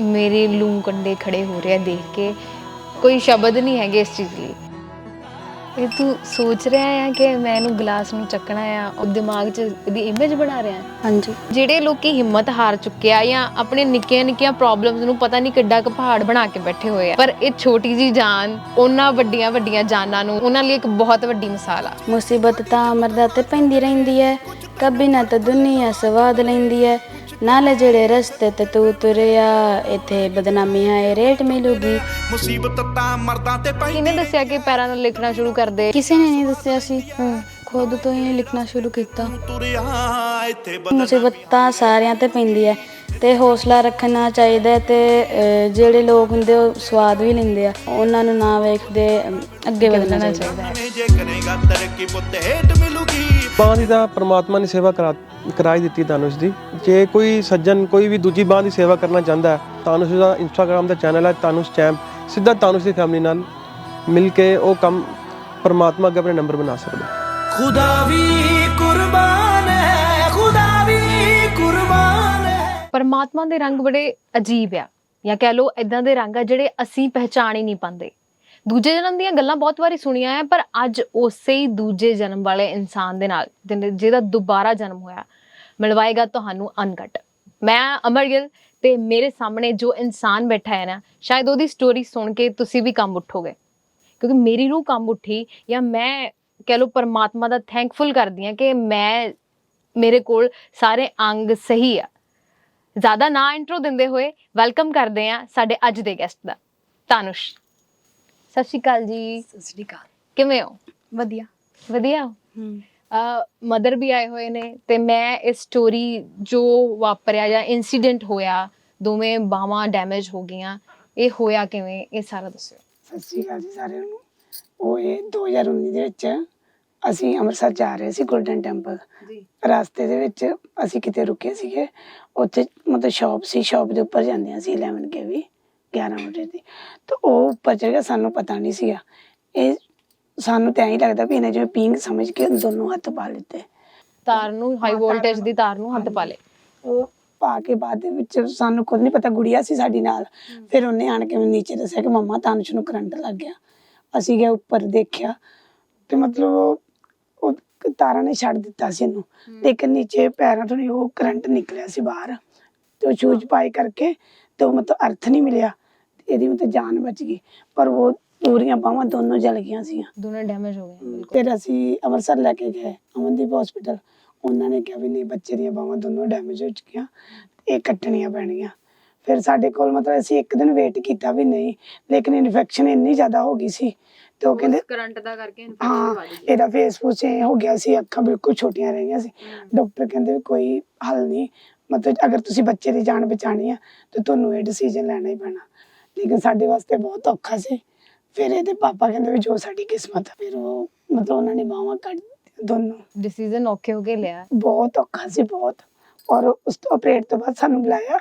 ਮੇਰੇ ਲੂ ਕੰਡੇ ਖੜੇ ਹੋ ਰਿਹਾ ਦੇਖ ਕੇ। ਕੋਈ ਸ਼ਬਦ ਨਹੀਂ ਹੈਗੇ ਇਸ ਚੀਜ਼ ਲਈ। ਇਹ ਤੂੰ ਸੋਚ ਰਿਹਾ ਹੈ ਕਿ ਮੈਂ ਇਹਨੂੰ ਗਲਾਸ ਨੂੰ ਚੱਕਣਾ ਆ ਉਹ ਦਿਮਾਗ 'ਚ ਇਹਦੀ ਇਮੇਜ ਬਣਾ ਰਿਹਾ? ਹੈ ਹਾਂਜੀ। ਜਿਹੜੇ ਲੋਕੀ ਹਿੰਮਤ ਹਾਰ ਚੁੱਕੇ ਆ ਜਾਂ ਆਪਣੇ ਨਿੱਕੀਆਂ ਨਿੱਕੀਆਂ ਪ੍ਰੋਬਲਮਸ ਨੂੰ ਪਤਾ ਨਹੀਂ ਕਿੱਡਾ ਕੁ ਪਹਾੜ ਬਣਾ ਕੇ ਬੈਠੇ ਹੋਏ ਆ। ਪਰ ਇਹ ਛੋਟੀ ਜੀ ਜਾਨ ਉਹਨਾਂ ਵੱਡੀਆਂ ਵੱਡੀਆਂ ਜਾਨਾਂ ਨੂੰ ਉਹਨਾਂ ਲਈ ਇੱਕ ਬਹੁਤ ਵੱਡੀ ਮਿਸਾਲ ਆ। ਮੁਸੀਬਤ ਤਾਂ ਮਰਦਾ ਤੇ ਪੈਂਦੀ ਰਹਿੰਦੀ ਹੈ ਕਬੀ ਨਾ ਤਾਂ ਦੁਨੀਆ ਸਵਾਦ ਲੈਂਦੀ ਹੈ। ਨਾਲੇ ਜਿਹੜੇ ਰਸਤੇ ਤੇ ਤੂੰ ਤੁਰਿਆ ਇੱਥੇ ਬਦਨਾਮੀ ਹੈ ਰੇਟ ਮਿਲੂਗੀ। ਮੁਸੀਬਤ ਤਾਂ ਮਰਦਾਂ ਤੇ ਪਈ ਕਿਹਨੇ ਦੱਸਿਆ ਕਿ ਪੈਰਾਂ ਨਾਲ ਲਿਖਣਾ ਸ਼ੁਰੂ ਕਰ ਦੇ? ਕਿਸੇ ਨੇ ਨਹੀਂ ਦੱਸਿਆ ਸੀ। ਖੁਦ ਤੋਂ ਹੀ ਲਿਖਣਾ ਸ਼ੁਰੂ ਕੀਤਾ। ਮੁਸੀਬਤ ਤਾਂ ਸਾਰਿਆਂ ਤੇ ਪੈਂਦੀ ਹੈ ਤੇ ਹੌਸਲਾ ਰੱਖਣਾ ਚਾਹੀਦਾ ਤੇ ਜਿਹੜੇ ਲੋਕ ਹੁੰਦੇ ਉਹ ਸਵਾਦ ਵੀ ਲੈਂਦੇ ਆ। ਉਹਨਾਂ ਨੂੰ ਨਾ ਵੇਖਦੇ ਅੱਗੇ ਵਧਣਾ ਚਾਹੀਦਾ। ਹੈ ਦੀ ਪ੍ਰਮਾਤਮਾ ਨੇ ਸੇਵਾ ਕਰਾ ਕਰਾਈ ਦਿੱਤੀ ਧਨੁਸ਼ ਦੀ। ਜੇ ਕੋਈ ਸੱਜਣ ਕੋਈ ਵੀ ਦੂਜੀ ਬਾਂਹ ਦੀ ਸੇਵਾ ਕਰਨਾ ਚਾਹੁੰਦਾ ਹੈ ਧਨੁਸ਼ ਦਾ ਇੰਸਟਾਗ੍ਰam ਦਾ ਚੈਨਲ ਹੈ ਧਨੁਸ਼ ਚੈਂਪ ਸਿੱਧਾ ਧਨੁਸ਼ ਦੀ ਫੈਮਿਲੀ ਨਾਲ ਮਿਲ ਕੇ ਉਹ ਕੰਮ ਪ੍ਰਮਾਤਮਾ ਅੱਗੇ ਆਪਣੇ ਨੰਬਰ ਬਣਾ ਸਕਦਾ। ਖੁਦਾ ਵੀ ਕੁਰਬਾਨ ਹੈ ਖੁਦਾ ਵੀ ਕੁਰਬਾਨ ਹੈ। ਪਰਮਾਤਮਾ ਦੇ ਰੰਗ ਬੜੇ ਅਜੀਬ ਆ ਜਾਂ ਕਹਿ ਲਓ ਇਦਾਂ ਦੇ ਰੰਗ ਆ ਜਿਹੜੇ ਅਸੀਂ ਪਹਿਚਾਣ ਹੀ ਨਹੀਂ ਪਾਉਂਦੇ। ਦੂਜੇ ਜਨਮ ਦੀਆਂ ਗੱਲਾਂ ਬਹੁਤ ਵਾਰੀ ਸੁਣੀਆਂ ਆ ਪਰ ਅੱਜ ਉਸੇ ਹੀ ਦੂਜੇ ਜਨਮ ਵਾਲੇ ਇਨਸਾਨ ਦੇ ਨਾਲ ਜਿਹਦਾ ਦੁਬਾਰਾ ਜਨਮ ਹੋਇਆ ਮਿਲਵਾਏਗਾ ਤੁਹਾਨੂੰ ਅਨਕਟ ਮੈਂ ਅਮਰ ਗਿੱਲ ਤੇ ਮੇਰੇ ਸਾਹਮਣੇ ਜੋ ਇਨਸਾਨ ਬੈਠਾ ਹੈ ਨਾ ਸ਼ਾਇਦ ਉਹਦੀ ਸਟੋਰੀ ਸੁਣ ਕੇ ਤੁਸੀਂ ਵੀ ਕੰਮ ਉੱਠੋਗੇ। ਕਿਉਂਕਿ ਮੇਰੀ ਰੂਹ ਕੰਮ ਉੱਠੀ ਜਾਂ ਮੈਂ ਕਹਿ ਲਓ ਪਰਮਾਤਮਾ ਦਾ ਥੈਂਕਫੁਲ ਕਰਦੀ ਹਾਂ ਕਿ ਮੈਂ ਮੇਰੇ ਕੋਲ ਸਾਰੇ ਅੰਗ ਸਹੀ ਆ। ਜ਼ਿਆਦਾ ਨਾ ਇੰਟਰੋ ਦਿੰਦੇ ਹੋਏ ਵੈਲਕਮ ਕਰਦੇ ਆ ਸਾਡੇ ਅੱਜ ਦੇ ਗੈਸਟ ਦਾ ਤਾਨੁਸ਼ ਸਤਿ ਸ਼੍ਰੀ ਅਕਾਲ ਜੀ। ਸਤਿ ਸ੍ਰੀ ਅਕਾਲ। ਕਿਵੇਂ ਹੋ? ਵਧੀਆ। ਵਧੀਆ। ਹੂੰ। ਮਦਰ ਵੀ ਆਏ ਹੋਏ ਨੇ ਤੇ ਮੈਂ ਇਸ ਸਟੋਰੀ ਜੋ ਵਾਪਰਿਆ ਜਾਂ ਇਨਸੀਡੈਂਟ ਹੋਇਆ ਦੋਵੇਂ ਬਾਹਾਂ ਡੈਮੇਜ ਹੋ ਗਈਆਂ। ਇਹ ਹੋਇਆ ਕਿਵੇਂ? ਇਹ ਸਾਰਾ ਦੱਸਿਓ। ਸਤਿ ਸ਼੍ਰੀ ਅਕਾਲ ਜੀ ਸਾਰਿਆਂ ਨੂੰ। ਉਹ ਇਹ 2019 ਦੇ ਵਿੱਚ ਅਸੀਂ ਅੰਮ੍ਰਿਤਸਰ ਜਾ ਰਹੇ ਸੀ 골ਡਨ ਟੈਂਪਲ ਜੀ। ਰਸਤੇ ਦੇ ਵਿੱਚ ਅਸੀਂ ਕਿਤੇ ਰੁਕੇ ਸੀਗੇ। ਉੱਥੇ ਮਤਲਬ ਸ਼ਾਪ ਸੀ ਸ਼ਾਪ ਦੇ ਉੱਪਰ ਜਾਂਦੇ ਸੀ 11 ਕੇ ਵੀ 11 ਵਜੇ ਦੀ। ਤਾਂ ਉਹ ਉੱਪਰ ਚੜ ਗਿਆ ਸਾਨੂੰ ਪਤਾ ਨਹੀਂ ਸੀਗਾ। ਇਹ ਸਾਨੂੰ ਤਾਂ ਐਂ ਲੱਗਦਾ ਵੀ ਇਹਨੇ ਜਿਵੇਂ ਪੀਂਗ ਸਮਝ ਕੇ ਦੋਨੋਂ ਹੱਥ ਪਾ ਲਿੱਤੇ। ਤਾਰ ਨੂੰ ਹਾਈ ਵੋਲਟੇਜ ਦੀ ਤਾਰ ਨੂੰ ਹੱਥ ਪਾ ਲੇ ਉਹ ਪਾ ਕੇ ਬਾਅਦ ਦੇ ਵਿੱਚ ਸਾਨੂੰ ਖੁਦ ਨਹੀਂ ਪਤਾ ਗੁੜੀਆ ਸੀ ਸਾਡੀ ਨਾਲ। ਫਿਰ ਉਹਨੇ ਆਣ ਕੇ ਮੈਨੂੰ ਨੀਚੇ ਦੱਸਿਆ ਕਿ ਮੰਮਾ ਤਾਨਸ਼ ਨੂੰ ਕਰੰਟ ਲੱਗ ਗਿਆ। ਅਸੀਂ ਗਏ ਉੱਪਰ ਦੇਖਿਆ। ਤੇ ਮਤਲਬ ਉਹ ਉਹ ਤਾਰਾਂ ਨੇ ਛੱਡ ਦਿੱਤਾ ਸੀ ਇਹਨੂੰ। ਲੇਕਿਨ ਨੀਚੇ ਪੈਰਾਂ ਤੋਂ ਉਹ ਕਰੰਟ ਨਿਕਲਿਆ ਸੀ ਬਾਹਰ। ਤੇ ਉਹ ਸ਼ੂਜ਼ ਪਾਈ ਕਰਕੇ ਤੇ ਉਹ ਮਤਲਬ ਅਰਥ ਨਹੀਂ ਮਿਲਿਆ। ਤੇ ਇਹਦੀ ਮਤਲਬ ਜਾਨ ਬਚ ਗਈ। ਪਰ ਉਹ ਪੂਰੀਆਂ ਬਾਹਾਂ ਦੋਨੋਂ ਜਲ ਗਈਆਂ ਸੀ ਦੋਨੋਂ ਡੈਮੇਜ ਹੋ ਗਏ ਬਿਲਕੁਲ। ਫਿਰ ਅਸੀਂ ਅੰਮ੍ਰਿਤਸਰ ਲੈ ਕੇ ਗਏ ਅਮਨਦੀਪ ਹਸਪੀਟਲ ਉਹਨਾਂ ਨੇ ਕਿਹਾ ਵੀ ਨਹੀਂ ਬੱਚੇ ਦੀਆਂ ਬਾਹਾਂ ਦੋਨੋਂ ਡੈਮੇਜ ਹੋ ਚੁੱਕੀਆਂ ਇਹ ਕੱਟਣੀਆਂ ਪੈਣਗੀਆਂ। ਫਿਰ ਸਾਡੇ ਕੋਲ ਮਤਲਬ ਅਸੀਂ ਇੱਕ ਦਿਨ ਵੇਟ ਕੀਤਾ ਵੀ ਨਹੀਂ ਲੇਕਿਨ ਇਨਫੈਕਸ਼ਨ ਇੰਨੀ ਜ਼ਿਆਦਾ ਹੋ ਗਈ ਸੀ ਤੇ ਉਹ ਕਹਿੰਦੇ ਕਰੰਟ ਦਾ ਕਰਕੇ ਹਾਂ ਇਹਦਾ ਫੇਸ ਫੂਸ ਐਂ ਹੋ ਗਿਆ ਸੀ ਅੱਖਾਂ ਬਿਲਕੁਲ ਛੋਟੀਆਂ ਰਹਿ ਗਈਆਂ ਸੀ। ਡਾਕਟਰ ਕਹਿੰਦੇ ਵੀ ਕੋਈ ਹੱਲ ਨਹੀਂ ਮਤਲਬ ਅਗਰ ਤੁਸੀਂ ਬੱਚੇ ਦੀ ਜਾਨ ਬਚਾਣੀ ਆ ਤਾਂ ਤੁਹਾਨੂੰ ਇਹ ਡਿਸੀਜਨ ਲੈਣਾ ਹੀ ਪੈਣਾ। ਲੇਕਿਨ ਸਾਡੇ ਵਾਸਤੇ ਬਹੁਤ ਔਖਾ ਸੀ। ਫਿਰ ਇਹਦੇ ਪਾਪਾ ਕਹਿੰਦੇ ਵੀ ਜੋ ਸਾਡੀ ਕਿਸਮਤ ਆ ਫਿਰ ਉਹ ਮਤਲਬ ਉਹਨਾਂ ਨੇ ਬਾਹਾਂ ਕੱਢ ਦਿੱਤੀਆਂ ਦੋਨੋਂ ਡਿਸੀਜਨ ਔਖੇ ਹੋ ਕੇ ਲਿਆ ਬਹੁਤ ਔਖਾ ਸੀ ਬਹੁਤ ਔਰ ਉਸ ਤੋਂ ਆਪਰੇਟ ਤੋਂ ਬਾਅਦ ਸਾਨੂੰ ਬੁਲਾਇਆ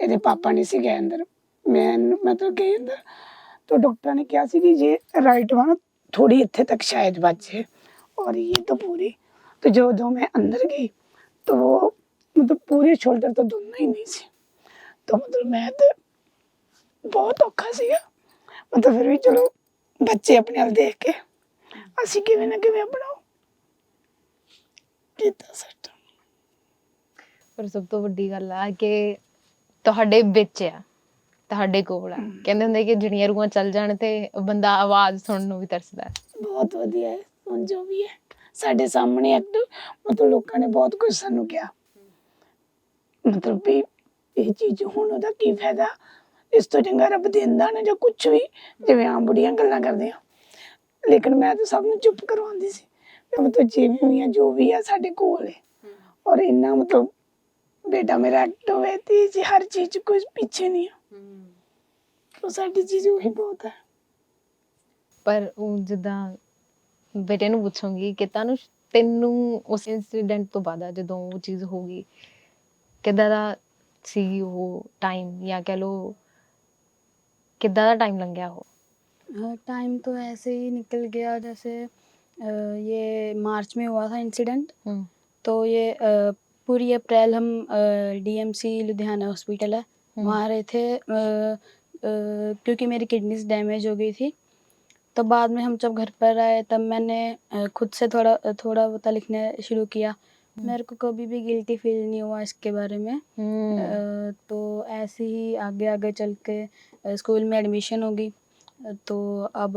ਇਹਦੇ ਪਾਪਾ ਨਹੀਂ ਸੀ ਗਏ ਅੰਦਰ ਮੈਂ ਮਤਲਬ ਗਈ ਅੰਦਰ तो डॉक्टर ने कहा सी कि ये राइट वा ना थोड़ी इतने तक शायद बच जाए और ये तो पूरी तो जो जो मैं अंदर गई तो वो मतलब पूरे शोल्डर तो दोनों ही नहीं सी तो मतलब मैं तो बहुत ਔਖਾ ਸੀਗਾ ਮਤਲਬ ਫਿਰ ਵੀ ਚਲੋ ਬੱਚੇ ਆਪਣੇ ਵੱਲ ਦੇਖ ਕੇ ਅਸੀਂ ਕਿਵੇਂ ਨਾ ਕਿਵੇਂ ਆਪਣਾ ਕੀਤਾ ਸੈਟ ਪਰ ਸਭ ਤੋਂ ਵੱਡੀ ਗੱਲ ਆ ਕਿ ਤੁਹਾਡੇ ਵਿੱਚ ਆ ਤੁਹਾਡੇ ਕੋਲ ਆ। ਕਹਿੰਦੇ ਹੁੰਦੇ ਕਿ ਜਿਹੜੀਆਂ ਰੂਹਾਂ ਚੱਲ ਜਾਣ ਤੇ ਬੰਦਾ ਆਵਾਜ਼ ਸੁਣਨ ਨੂੰ ਵੀ ਤਰਸਦਾ। ਹੈ ਬਹੁਤ ਵਧੀਆ ਹੈ ਹੁਣ ਜੋ ਵੀ ਹੈ ਸਾਡੇ ਸਾਹਮਣੇ ਐਕਟ ਮਤਲਬ ਲੋਕਾਂ ਨੇ ਬਹੁਤ ਕੁਝ ਸਾਨੂੰ ਕਿਹਾ। ਮਤਲਬ ਵੀ ਇਹ ਚੀਜ਼ ਹੁਣ ਉਹਦਾ ਕੀ ਫਾਇਦਾ? ਇਸ ਤੋਂ ਚੰਗਾ ਰੱਬ ਦਿੰਦਾ ਨਾ ਜਾਂ ਕੁਝ ਵੀ, ਜਿਵੇਂ ਆਮ ਬੁੜੀਆਂ ਗੱਲਾਂ ਕਰਦੇ ਆ ਲੇਕਿਨ ਮੈਂ ਤਾਂ ਸਭ ਨੂੰ ਚੁੱਪ ਕਰਵਾਉਂਦੀ ਸੀ। ਵੀ ਮਤਲਬ ਜਿਵੇਂ ਵੀ ਆ, ਜੋ ਵੀ ਆ, ਸਾਡੇ ਕੋਲ ਹੈ ਔਰ ਇੰਨਾ ਮਤਲਬ ਬੇਟਾ ਮੇਰਾ ਐਕਟਿਵ ਹੈ ਤੇ ਜੀ ਹਰ ਚੀਜ਼ ਕੋਈ ਪਿੱਛੇ ਨਹੀਂ ਆ। ਉਹ ਸਾਡੀ ਚੀਜ਼ ਉਹੀ ਬਹੁਤ ਹੈ ਪਰ ਉਹ ਜਿੱਦਾਂ ਬੇਟੇ ਨੂੰ ਪੁੱਛੂੰਗੀ ਕਿ ਤੈਨੂੰ ਤੈਨੂੰ ਉਸ ਇਨਸੀਡੈਂਟ ਤੋਂ ਬਾਅਦ ਜਦੋਂ ਉਹ ਚੀਜ਼ ਹੋ ਗਈ, ਕਿਦਾਂ ਦਾ ਸੀ ਉਹ ਟਾਈਮ ਜਾਂ ਕਹਿ ਲੋ ਕਿੱਦਾਂ ਦਾ ਟਾਈਮ ਲੰਘਿਆ ਉਹ टाइम तो ऐसे ही निकल गया जैसे अ, ये मार्च में हुआ था इंसिडेंट ਹੂੰ तो ये अ, पूरी अप्रैल हम डीएमसी लुधियाना हॉस्पिटल है वहाँ रहे थे अ, अ, क्योंकि मेरी किडनीज डैमेज हो गई थी तो बाद में हम जब घर पर आए तब मैंने अ, खुद से थोड़ा थोड़ा बहुत लिखने शुरू किया मेरे को कभी भी गिल्टी फील नहीं हुआ इसके बारे में ਹੂੰ अ, तो ऐसे ही आगे आगे चल के अ, स्कूल में एडमिशन होगी अ, तो अब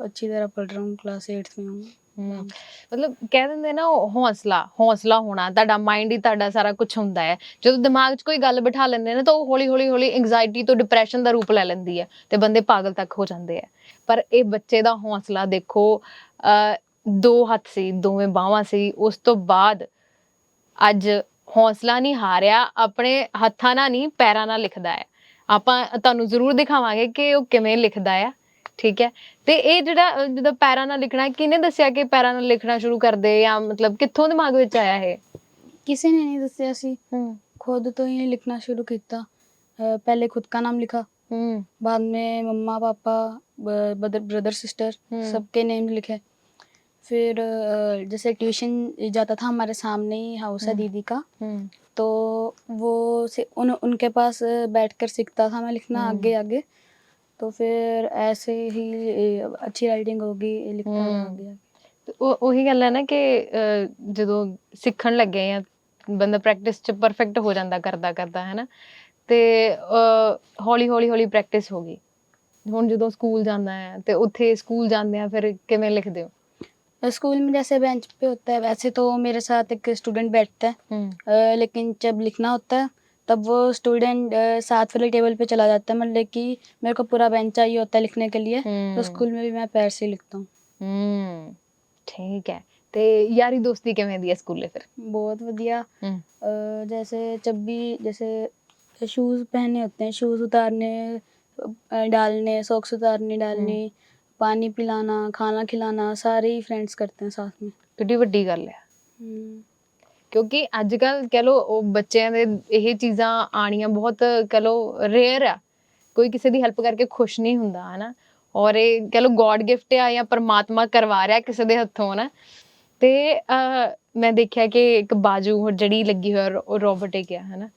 अच्छी तरह पढ़ रहा हूँ क्लास एट्थ में हूँ ਹਮ, ਮਤਲਬ ਕਹਿ ਦਿੰਦੇ ਨਾ ਉਹ ਹੌਸਲਾ ਹੌਸਲਾ ਹੋਣਾ ਤੁਹਾਡਾ ਮਾਈਂਡ ਹੀ ਤੁਹਾਡਾ ਸਾਰਾ ਕੁਝ ਹੁੰਦਾ ਹੈ ਜਦੋਂ ਦਿਮਾਗ 'ਚ ਕੋਈ ਗੱਲ ਬਿਠਾ ਲੈਂਦੇ ਨੇ ਤਾਂ ਉਹ ਹੌਲੀ ਹੌਲੀ ਹੌਲੀ ਐਂਜ਼ਾਇਟੀ ਤੋਂ ਡਿਪਰੈਸ਼ਨ ਦਾ ਰੂਪ ਲੈ ਲੈਂਦੀ ਹੈ ਤੇ ਬੰਦੇ ਪਾਗਲ ਤੱਕ ਹੋ ਜਾਂਦੇ ਆ ਪਰ ਇਹ ਬੱਚੇ ਦਾ ਹੌਸਲਾ ਦੇਖੋ ਅ, ਦੋ ਹੱਥ ਸੀ ਦੋਵੇਂ ਬਾਹਾਂ ਸੀ ਉਸ ਤੋਂ ਬਾਅਦ ਅੱਜ ਹੌਸਲਾ ਨਹੀਂ ਹਾਰਿਆ ਆਪਣੇ ਹੱਥਾਂ ਨਾਲ ਨਹੀਂ ਪੈਰਾਂ ਨਾਲ ਲਿਖਦਾ ਹੈ ਆਪਾਂ ਤੁਹਾਨੂੰ ਜ਼ਰੂਰ ਦਿਖਾਵਾਂਗੇ ਕਿ ਉਹ ਕਿਵੇਂ ਲਿਖਦਾ ਆ ਠੀਕ ਹੈ ਤੇ ਇਹ ਜਿਹੜਾ ਅ, ਜਦੋਂ ਪੈਰਾਂ ਨਾਲ ਲਿਖਣਾ ਕਿਹਨੇ ਦੱਸਿਆ ਕਿ ਪੈਰਾਂ ਨਾਲ ਲਿਖਣਾ ਸ਼ੁਰੂ ਕਰਦੇ ਜਾਂ ਮਤਲਬ ਕਿੱਥੋਂ ਦਿਮਾਗ ਵਿੱਚ ਆਇਆ ਇਹ किसी ने नहीं दसिया सी ਹੂੰ खुद तो ही लिखना शुरू किया अ, पहले खुद का नाम लिखा ਹੂੰ बाद में मम्मा पापा ब्रदर ब्रदर सिस्टर हम्म। सबके नेम लिखे फिर अ, जैसे ट्यूशन जाता था हमारे सामने ही हाउस है दीदी का ਹੂੰ तो वो से उन उनके पास बैठकर सीखता था मैं लिखना हम्म। आगे आगे तो फिर ऐसे ही अ, अच्छी राइटिंग होगी लिखता रहा हम्म। आगे आगे ਤੇ ਉਹ ਉਹੀ ਗੱਲ ਹੈ ਨਾ ਕਿ ਅ, ਜਦੋਂ ਸਿੱਖਣ ਲੱਗੇ ਆ ਬੰਦਾ ਪ੍ਰੈਕਟਿਸ ਚ ਪਰਫੈਕਟ ਹੋ ਜਾਂਦਾ ਕਰਦਾ ਕਰਦਾ ਹੈ ਨਾ ਤੇ ਹੌਲੀ ਹੌਲੀ ਹੌਲੀ ਪ੍ਰੈਕਟਿਸ ਹੋ ਗਈ ਹੁਣ ਜਦੋਂ ਸਕੂਲ ਜਾਂਦਾ ਹੈ ਤੇ ਉੱਥੇ ਸਕੂਲ ਜਾਂਦੇ ਆ ਫਿਰ ਕਿਵੇਂ ਲਿਖਦੇ ਹੋ स्कूल में जैसे बेंच पे होता है वैसे तो मेरे साथ एक स्टूडेंट बैठता है ਹੂੰ अ, लेकिन जब लिखना होता है तब वो स्टूडेंट साथ वाले टेबल पे चला जाता है मतलब कि मेरे को पूरा बेंच चाहिए होता है लिखने के लिए तो हम्म। स्कूल में भी मैं पैर से ही लिखता हूँ ਹੂੰ ਠੀਕ ਹੈ ਤੇ ਯਾਰੀ ਦੋਸਤੀ ਕਿਵੇਂ ਦੀ ਹੈ ਸਕੂਲੇ ਫਿਰ बहुत बढ़िया ਹੂੰ अ, जैसे जब भी जैसे शूज़ पहने होते हैं शूज़ उतारने अ, डालने सॉक्स उतारने डालने पानी पिलाना खाना खिलाना सारे ही फ्रेंड्स करते हैं साथ में ਕਿੱਡੀ ਵੱਡੀ ਗੱਲ ਹੈ ਕਿਉਂਕਿ ਅੱਜ ਕੱਲ ਕਹ ਲੋ ਉਹ ਬੱਚਿਆਂ ਦੇ ਇਹ ਚੀਜ਼ਾਂ ਆਣੀਆਂ ਬਹੁਤ ਕਹ ਲੋ ਰੇਅਰ ਆ ਕੋਈ ਕਿਸੇ ਦੀ ਹੈਲਪ ਕਰਕੇ ਖੁਸ਼ ਨਹੀਂ ਹੁੰਦਾ ਹਨਾ ਔਰ ਇਹ ਕਹ ਲੋ ਗੋਡ ਗਿਫਟ ਆ ਜਾਂ ਪਰਮਾਤਮਾ ਕਰਵਾ ਰਿਹਾ ਕਿਸੇ ਦੇ ਹੱਥੋਂ ਹਨਾ ਤੇ ਅਹ, ਮੈਂ ਦੇਖਿਆ ਕਿ ਇੱਕ ਬਾਜੂ ਉਹ ਜਿਹੜੀ ਲੱਗੀ ਹੋਇਆ ਉਹ ਰੋਬੋਟਿਕ ਆ ਹਨਾ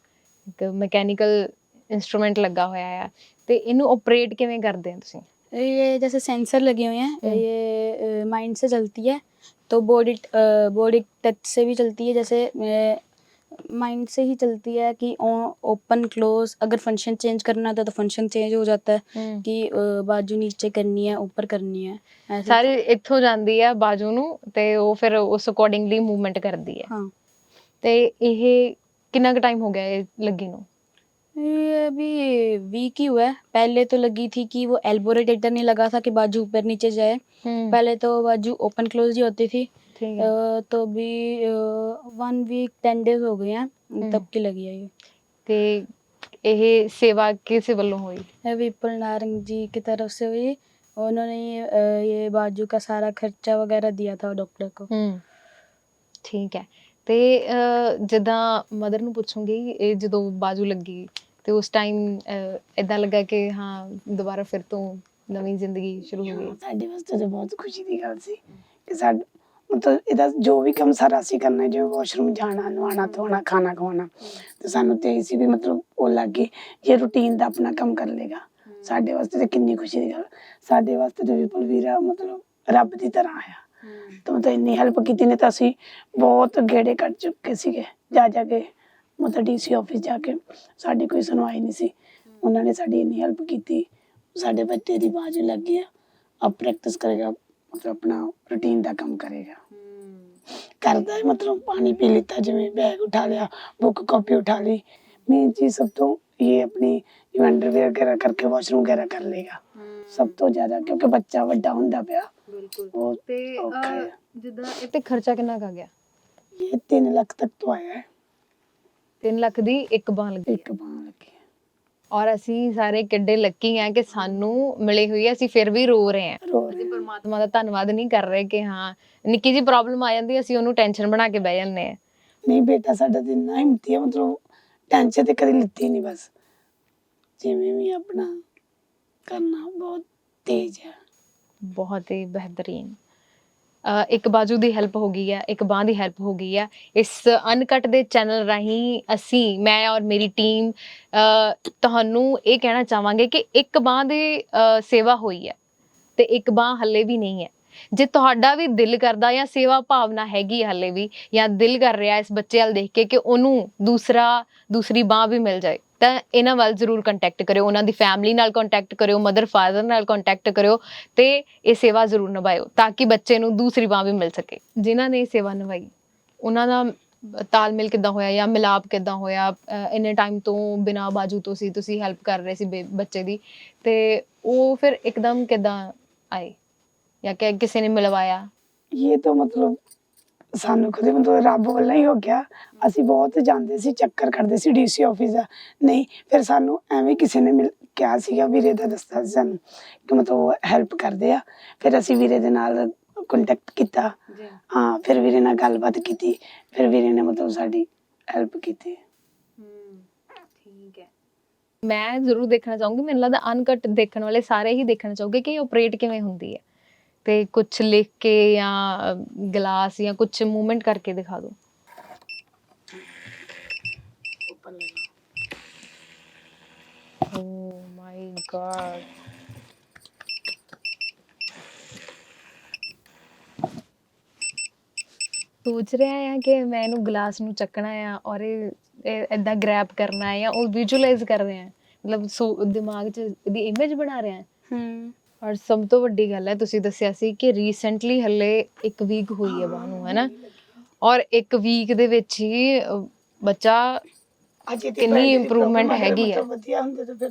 ਇੱਕ ਮੈਕੈਨੀਕਲ ਇਨਸਟਰੂਮੈਂਟ ਲੱਗਾ ਹੋਇਆ ਆ ਤੇ ਇਹਨੂੰ ਆਪਰੇਟ ਕਿਵੇਂ ਕਰਦੇ ਆ ਤੁਸੀਂ ये जैसे सेंसर लगे हुए हैं ये माइंड से चलती है तो बॉडी बॉडी टच से भी चलती है जैसे माइंड से ही चलती है कि ओपन क्लोज अगर फंक्शन चेंज करना था तो फंक्शन चेंज हो जाता है कि अ, बाजू नीचे करनी है ऊपर करनी है ऐसे ਸਾਰੇ ਇੱਥੋਂ ਜਾਂਦੀ ਆ ਬਾਜੂ ਨੂੰ ਤੇ ਉਹ ਫਿਰ ਉਸ ਅਕੋਰਡਿੰਗਲੀ ਮੂਵਮੈਂਟ ਕਰਦੀ ਹੈ हाँ ਤੇ ਇਹ ਕਿੰਨਾ ਕੁ ਟਾਈਮ ਹੋ ਗਿਆ ਇਹ ਲੱਗੀ ਨੂੰ ये अभी वीक ही हुआ है पहले तो लगी थी कि वो एल्बो रोटेटर नहीं लगा था कि बाजू ऊपर नीचे जाए पहले तो बाजू ओपन क्लोज ही होती थी ਠੀਕ ਹੈ अ, तो अभी वन वीक टेन डेज हो गए हैं तब की लगी है ये ਤੇ ਇਹ ਸੇਵਾ ਕਿਸੇ ਵੱਲੋਂ ਹੋਈ है विपुल नारंग जी की तरफ से हुई उन्होंने ये अ, ये बाजू का सारा खर्चा वगैरह दिया था डॉक्टर को ਹੂੰ ਠੀਕ ਹੈ ਤੇ ਅਹ, ਜਿੱਦਾਂ ਮਦਰ ਨੂੰ ਪੁੱਛੂੰਗੀ ਇਹ ਜਦੋਂ ਬਾਜੂ ਲੱਗੀ ਤੇ ਉਸ ਟਾਈਮ ਇਦਾਂ ਲੱਗਾ ਕਿ ਹਾਂ ਦੁਬਾਰਾ ਫਿਰ ਤੋਂ ਨਵੀਂ ਜ਼ਿੰਦਗੀ ਸ਼ੁਰੂ ਹੋ ਗਈ। ਸਾਡੇ ਵਾਸਤੇ ਤਾਂ ਬਹੁਤ ਖੁਸ਼ੀ ਦੀ ਗੱਲ ਸੀ ਕਿ ਸਾਡ ਮਤਲਬ ਇਹਦਾ ਜੋ ਵੀ ਕੰਮ ਸਾਰਾ ਅਸੀਂ ਕਰਨਾ ਜਿਵੇਂ ਵਾਸ਼ਰੂਮ ਜਾਣਾ ਨਵਾਣਾ ਧੋਣਾ ਖਾਣਾ ਖਵਾਉਣਾ ਤੇ ਸਾਨੂੰ ਤੇ ਇਹ ਸੀ ਵੀ ਮਤਲਬ ਉਹ ਲੱਗੇ ਇਹ ਰੂਟੀਨ ਦਾ ਆਪਣਾ ਕੰਮ ਕਰ ਲੇਗਾ ਸਾਡੇ ਵਾਸਤੇ ਤਾਂ ਕਿੰਨੀ ਖੁਸ਼ੀ ਦੀ ਗੱਲ। ਸਾਡੇ ਵਾਸਤੇ ਤਾਂ ਵਿਪੁਲ ਵੀਰਾ ਮਤਲਬ ਰੱਬ ਦੀ ਤਰ੍ਹਾਂ ਆਇਆ। ਤਾਂ ਮਤਲਬ ਇੰਨੀ ਹੈਲਪ ਕੀਤੀ ਨੇ ਤਾਂ ਅਸੀਂ ਬਹੁਤ ਗੇੜੇ ਕੱਢ ਚੁੱਕੇ ਸੀਗੇ ਜਾ ਜਾ ਕੇ ਮਤਲਬ ਡੀਸੀ ਆਫਿਸ ਜਾ ਕੇ ਸਾਡੀ ਕੋਈ ਸੁਣਵਾਈ ਨਹੀਂ ਸੀ। ਉਹਨਾਂ ਨੇ ਸਾਡੀ ਇੰਨੀ ਹੈਲਪ ਕੀਤੀ। ਸਾਡੇ ਬੱਚੇ ਦੀ ਬਾਜ ਲੱਗੀ ਆ ਪ੍ਰੈਕਟਿਸ ਕਰੇਗਾ ਮਤਲਬ ਆਪਣਾ ਰੁਟੀਨ ਦਾ ਕੰਮ ਕਰੇਗਾ। ਕਰਦਾ ਹੈ, ਮਤਲਬ ਪਾਣੀ ਪੀ ਲਿੱਤਾ ਜਿਵੇਂ ਬੈਗ ਉਠਾ ਲਿਆ ਬੁੱਕ ਕਾਪੀ ਉਠਾ ਲਈ। ਮੇਨ ਚੀਜ਼ ਸਭ ਤੋਂ ਇਹ ਆਪਣੀ ਜਿਵੇਂ ਅੰਡਰਵੇਅਰ ਵਗੈਰਾ ਕਰਕੇ ਵਾਸ਼ਰੂਮ ਵਗੈਰਾ ਕਰ ਲੇਗਾ ਸਭ ਤੋਂ ਜ਼ਿਆਦਾ ਕਿਉਂਕਿ ਬੱਚਾ ਵੱਡਾ ਹੁੰਦਾ ਪਿਆ ਬਿਲਕੁਲ। ਤੇ ਜਿੱਦਾਂ ਇਹ ਤੇ ਖਰਚਾ ਕਿੰਨਾ ਕੁ ਗਿਆ? ਇਹ 3 ਲੱਖ ਤੱਕ ਤੋਂ ਆਇਆ ਹੈ। 3 ਲੱਖ ਦੀ ਇੱਕ ਬਾਂਹ ਲੱਗੀ ਇੱਕ ਬਾਂਹ ਲੱਗੀ ਹੈ। ਔਰ ਅਸੀਂ ਸਾਰੇ ਕਿੱਡੇ ਲੱਕੀ ਆ ਕਿ ਸਾਨੂੰ ਮਿਲੀ ਹੋਈ ਹੈ ਅਸੀਂ ਫਿਰ ਵੀ ਰੋ ਰਹੇ ਹਾਂ। ਰੋ ਅਸੀਂ ਪਰਮਾਤਮਾ ਦਾ ਧੰਨਵਾਦ ਨਹੀਂ ਕਰ ਰਹੇ ਕਿ ਹਾਂ ਨਿੱਕੀ ਜੀ ਪ੍ਰੋਬਲਮ ਆ ਜਾਂਦੀ ਹੈ, ਅਸੀਂ ਉਹਨੂੰ ਟੈਨਸ਼ਨ ਬਣਾ ਕੇ ਬਹਿ ਜਾਂਦੇ ਆ ਨਹੀਂ ਬੇਟਾ ਸਾਡਾ ਤੇ ਇੰਨਾ ਹਿੰਮਤੀ ਹੈ ਮਤਲਬ ਟੈਨਸ਼ਨ ਤੇ ਕਦੀ ਲਿੱਤੀ ਨਹੀਂ ਬਸ। ਜਿਵੇਂ ਵੀ ਆਪਣਾ ਕਰਨਾ ਬਹੁਤ ਤੇਜ਼ ਹੈ। ਬਹੁਤ ਹੀ ਬਿਹਤਰੀਨ। ਇੱਕ ਬਾਜੂ ਦੀ ਹੈਲਪ ਹੋ ਗਈ ਹੈ, ਇੱਕ ਬਾਹ ਦੀ ਹੈਲਪ ਹੋ ਗਈ ਹੈ। ਇਸ ਅਨਕਟ ਦੇ ਚੈਨਲ ਰਾਹੀਂ ਅਸੀਂ, ਮੈਂ ਔਰ ਮੇਰੀ ਟੀਮ ਤੁਹਾਨੂੰ ਇਹ ਕਹਿਣਾ ਚਾਹਾਂਗੇ ਕਿ ਇੱਕ ਬਾਹ ਦੀ ਸੇਵਾ ਹੋਈ ਹੈ ਤੇ ਇੱਕ ਬਾਹ ਹੱਲੇ ਵੀ ਨਹੀਂ ਹੈ। ਜੇ ਤੁਹਾਡਾ ਵੀ ਦਿਲ ਕਰਦਾ ਜਾਂ ਸੇਵਾ ਭਾਵਨਾ ਹੈਗੀ ਹੈ ਹੱਲੇ ਵੀ, ਜਾਂ ਦਿਲ ਕਰ ਰਿਹਾ ਇਸ ਬੱਚੇ ਵੱਲ ਦੇਖ ਕੇ ਕਿ ਉਹਨੂੰ ਦੂਸਰਾ, ਦੂਸਰੀ ਬਾਹ ਵੀ ਮਿਲ ਜਾਏ, ਤਾਂ ਇਹਨਾਂ ਵੱਲ ਜ਼ਰੂਰ ਕੰਟੈਕਟ ਕਰਿਓ, ਉਹਨਾਂ ਦੀ ਫੈਮਿਲੀ ਨਾਲ ਕੰਟੈਕਟ ਕਰਿਓ ਮਦਰ ਫਾਦਰ ਨਾਲ ਕੰਟੈਕਟ ਕਰਿਓ ਤੇ ਇਹ ਸੇਵਾ ਜ਼ਰੂਰ ਨਿਭਾਇਓ ਤਾਂ ਕਿ ਬੱਚੇ ਨੂੰ ਦੂਸਰੀ ਬਾਹ ਵੀ ਮਿਲ ਸਕੇ। ਜਿਨ੍ਹਾਂ ਨੇ ਇਹ ਸੇਵਾ ਨਿਭਾਈ, ਉਹਨਾਂ ਦਾ ਤਾਲਮੇਲ ਕਿੱਦਾਂ ਹੋਇਆ ਜਾਂ ਮਿਲਾਪ ਕਿੱਦਾਂ ਹੋਇਆ ਇੰਨੇ ਟਾਈਮ ਤੋਂ ਬਿਨਾਂ ਬਾਜੂ ਤੋਂ ਸੀ ਤੁਸੀਂ ਹੈਲਪ ਕਰ ਰਹੇ ਸੀ ਬੇ- ਬੱਚੇ ਦੀ ਤੇ ਉਹ ਫਿਰ ਇੱਕਦਮ ਕਿੱਦਾਂ ਆਏ? ਜਾਂ ਕਿ ਕਿਸੇ ਨੇ ਮਿਲਵਾਇਆ? ਇਹ ਤਾਂ ਮਤਲਬ ਸਾਨੂੰ ਕਦੇ ਮਤਲਬ ਰੱਬ ਵੱਲੋਂ ਹੀ ਹੋ ਗਿਆ। ਅਸੀਂ ਬਹੁਤ ਜਾਂਦੇ ਸੀ ਚੱਕਰ ਕੱਢਦੇ ਸੀ ਡੀਸੀ ਆਫਿਸ ਦਾ। ਨਹੀਂ ਫਿਰ ਸਾਨੂੰ ਐਵੇਂ ਕਿਸੇ ਨੇ ਮਿਲ ਕਿਹਾ ਸੀਗਾ ਵੀਰੇ ਦਾ ਦੱਸਦਾ ਸੀ ਸਾਨੂੰ ਕਿ ਮਤਲਬ ਉਹ ਹੈਲਪ ਕਰਦੇ ਆ। ਫਿਰ ਅਸੀਂ ਵੀਰੇ ਦੇ ਨਾਲ ਕੰਟੈਕਟ ਕੀਤਾ। ਹਾਂ ਫਿਰ ਵੀਰੇ ਨਾਲ ਗੱਲਬਾਤ ਕੀਤੀ। ਫਿਰ ਵੀਰੇ ਨੇ ਮਤਲਬ ਸਾਡੀ ਹੈਲਪ ਕੀਤੀ। ਠੀਕ ਹੈ। ਮੈਂ ਜ਼ਰੂਰ ਦੇਖਣਾ ਚਾਹੂੰਗੀ। ਮੈਨੂੰ ਲੱਗਦਾ ਅਨਕਟ ਦੇਖਣ ਵਾਲੇ ਸਾਰੇ ਹੀ ਦੇਖਣਾ ਚਾਹੋਗੇ ਕਿ ਆਪਰੇਟ ਕਿਵੇਂ ਹੁੰਦੀ ਹੈ। ਤੇ ਕੁਝ ਲਿਖ ਕੇ ਜਾਂ ਗਲਾਸ ਜਾਂ ਕੁਝ ਮੂਵਮੈਂਟ ਕਰਕੇ ਦਿਖਾ ਦਿਓ ਓ ਮਾਈ ਗॉड ਸੋਚ ਰਿਹਾ ਆ ਕਿ ਮੈਂ ਇਹਨੂੰ ਗਲਾਸ ਨੂੰ ਚੱਕਣਾ ਆ ਔਰ ਇਹ ਇਦਾਂ ਗ੍ਰੈਬ ਕਰਨਾ ਹੈ ਉਹ ਵਿਜ਼ੂਅਲਾਈਜ਼ ਕਰ ਰਿਹਾ ਮਤਲਬ ਸੋ, ਦਿਮਾਗ 'ਚ ਇਹਦੀ ਇਮੇਜ ਬਣਾ ਰਿਹਾ ਹੂੰ। ਔਰ ਸਭ ਤੋਂ ਵੱਡੀ ਗੱਲ ਹੈ ਤੁਸੀਂ ਦੱਸਿਆ ਸੀ ਕਿ ਰੀਸੈਂਟਲੀ ਹੱਲੇ ਇੱਕ ਵੀਕ ਹੋਈ ਹੈ ਬਾਹ ਨੂੰ ਹੈਨਾ? ਔਰ ਇੱਕ ਵੀਕ ਦੇ ਵਿੱਚ ਹੀ ਬੱਚਾ ਅਜੇ ਕਿੰਨੀ ਮਤਲਬ ਹੈਗੀ ਹੈ। ਵਧੀਆ ਹੁੰਦੇ ਤਾਂ ਫਿਰ